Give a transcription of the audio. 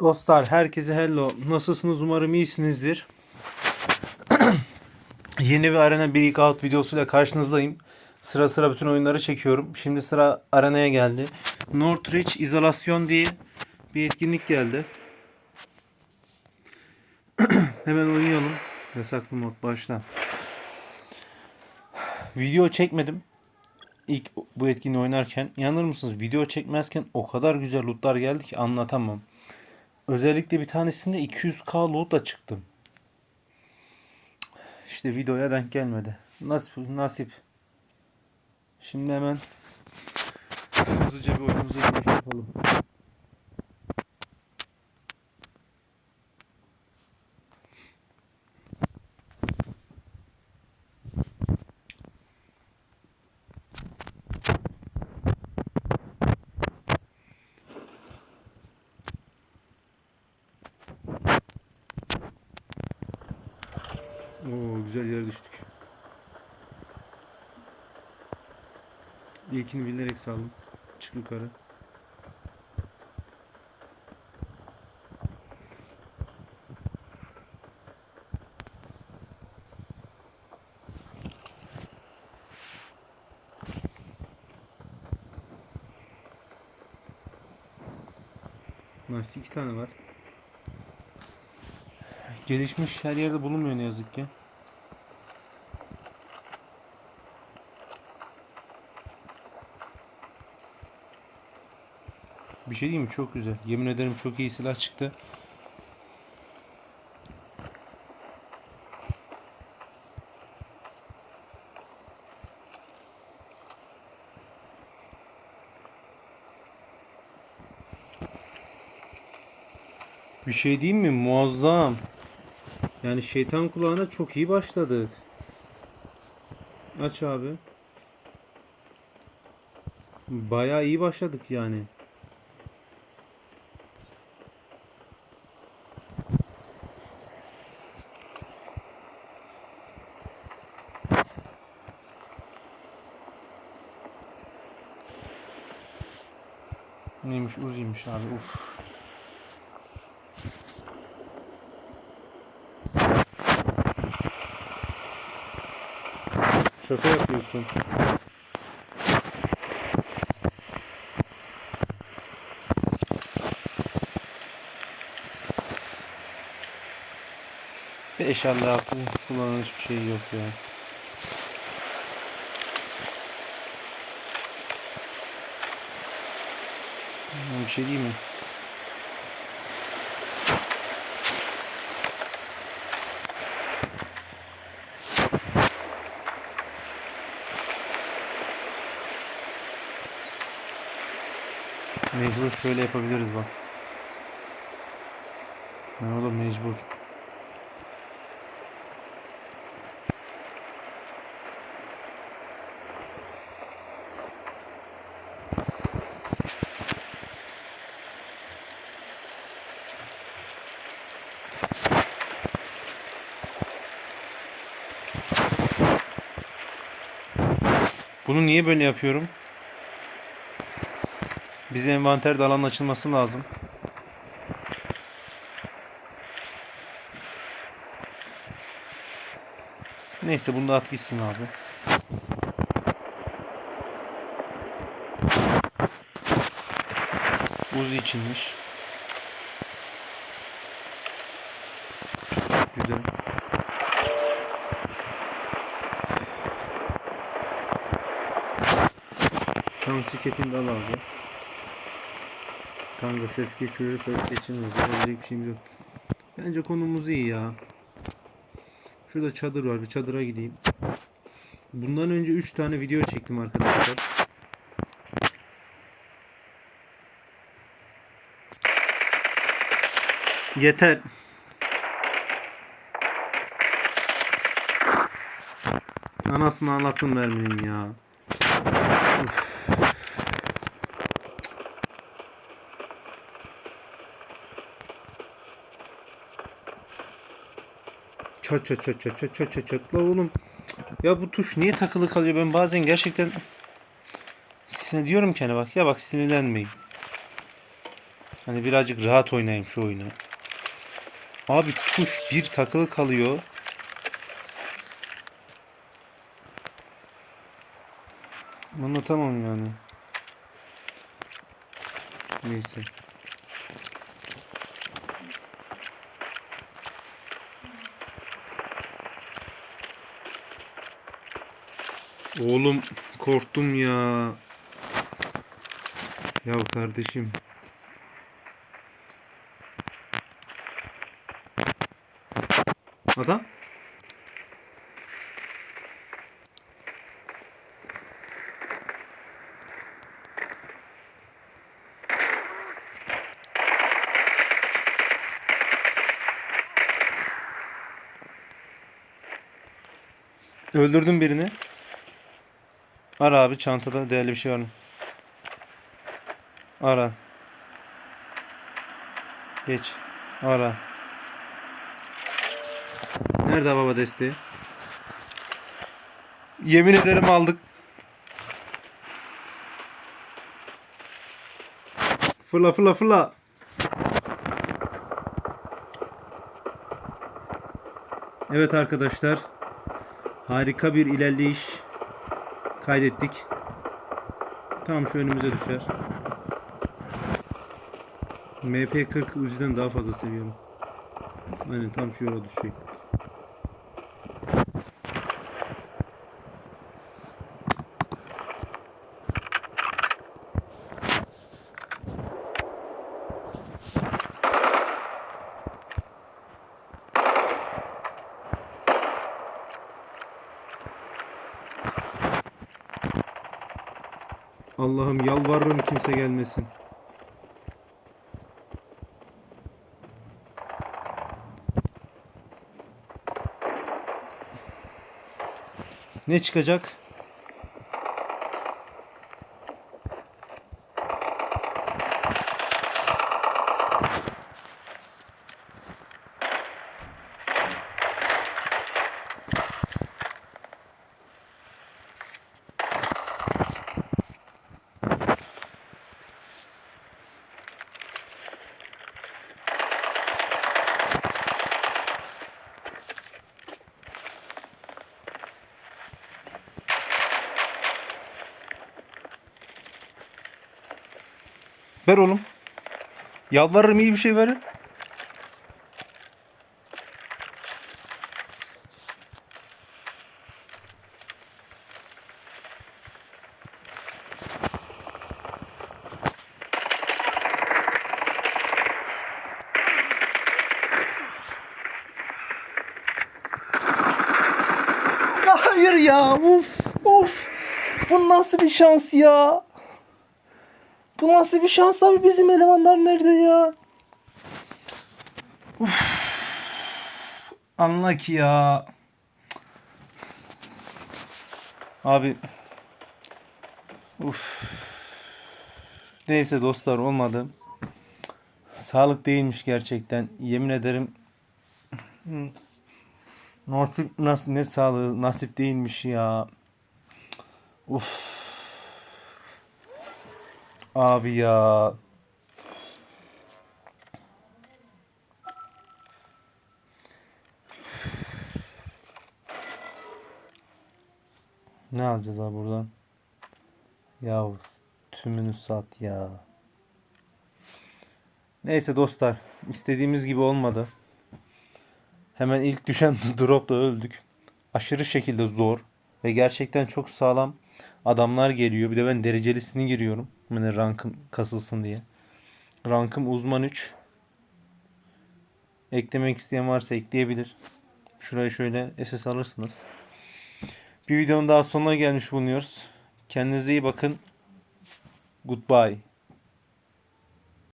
Dostlar herkese hello. Nasılsınız? Umarım iyisinizdir. Yeni bir Arena Breakout videosuyla karşınızdayım. Sıra sıra bütün oyunları çekiyorum. Şimdi sıra Arena'ya geldi. Northridge izolasyon diye bir etkinlik geldi. Hemen oynayalım. Yasaklı mod başla. Video çekmedim. İlk bu etkinliği oynarken inanır mısınız? Video çekmezken o kadar güzel lootlar geldi ki anlatamam. Özellikle bir tanesinde 200k lootla çıktım. İşte videoya denk gelmedi. Nasip, nasip. Şimdi hemen hızlıca bir oyunumuza yapalım. Güzel yere düştük. İlkini bilerek saldım. Çık yukarı. Nice iki tane var. Gelişmiş her yerde bulunmuyor ne yazık ki. Şey diyeyim mi? Çok güzel. Yemin ederim çok iyi silah çıktı. Bir şey diyeyim mi? Muazzam. Yani şeytan kulağına çok iyi başladık. Aç abi. Bayağı iyi başladık yani. Neymiş uzaymış abi uf. Şaka yapıyorsun. Beş altı kullanan hiçbir şey yok ya. Hmm, Bir şey değil mi? Mecbur şöyle yapabiliriz bak. Ne oğlum mecbur. Bunu niye böyle yapıyorum? Bize envanterde alanın açılması lazım. Neyse bunu da at gitsin abi. Uzi içinmiş. Güzel. Tank ciketini de al abi. Kanka ses geçiyor, ses geçirmiyor. Yapabilecek bir şeyimiz yok. Bence konumuz iyi ya. Şurada çadır var. Bir çadıra gideyim. Bundan önce 3 tane video çektim arkadaşlar. Yeter. Anasını anlattım vermeyin ya. Çat çat çat çat çat çat çat çat la oğlum. Ya bu tuş niye takılı kalıyor? Ben bazen gerçekten Size diyorum ki hani bak ya bak sinirlenmeyin. Hani birazcık rahat oynayayım şu oyunu. Abi tuş bir takılı kalıyor. Anlatamam yani. Neyse. Oğlum korktum ya. Ya kardeşim. Adam? Öldürdüm birini. Ara abi çantada değerli bir şey var mı? Ara. Geç. Ara. Nerede baba desteği? Yemin ederim aldık. Fırla fırla fırla. Evet arkadaşlar. Harika bir ilerleyiş kaydettik. Tamam şu önümüze düşer. MP40 Uzi'den daha fazla seviyorum. Aynen tam şu yola düşecek. Allah'ım yalvarırım kimse gelmesin. Ne çıkacak? Ver oğlum. Yalvarırım iyi bir şey verin. Hayır ya uf of. Bu nasıl bir şans ya? Bu nasıl bir şans abi bizim elemanlar nerede ya? Uf. Anla ki ya. Abi. Uf. Neyse dostlar olmadı. Sağlık değilmiş gerçekten. Yemin ederim. Nasip nasıl ne sağlığı nasip değilmiş ya. Uf. Abi ya. Ne alacağız abi buradan? Ya tümünü sat ya. Neyse dostlar. istediğimiz gibi olmadı. Hemen ilk düşen dropta öldük. Aşırı şekilde zor. Ve gerçekten çok sağlam adamlar geliyor. Bir de ben derecelisini giriyorum. Hani rankım kasılsın diye. Rankım uzman 3. Eklemek isteyen varsa ekleyebilir. Şuraya şöyle SS alırsınız. Bir videonun daha sonuna gelmiş bulunuyoruz. Kendinize iyi bakın. Goodbye.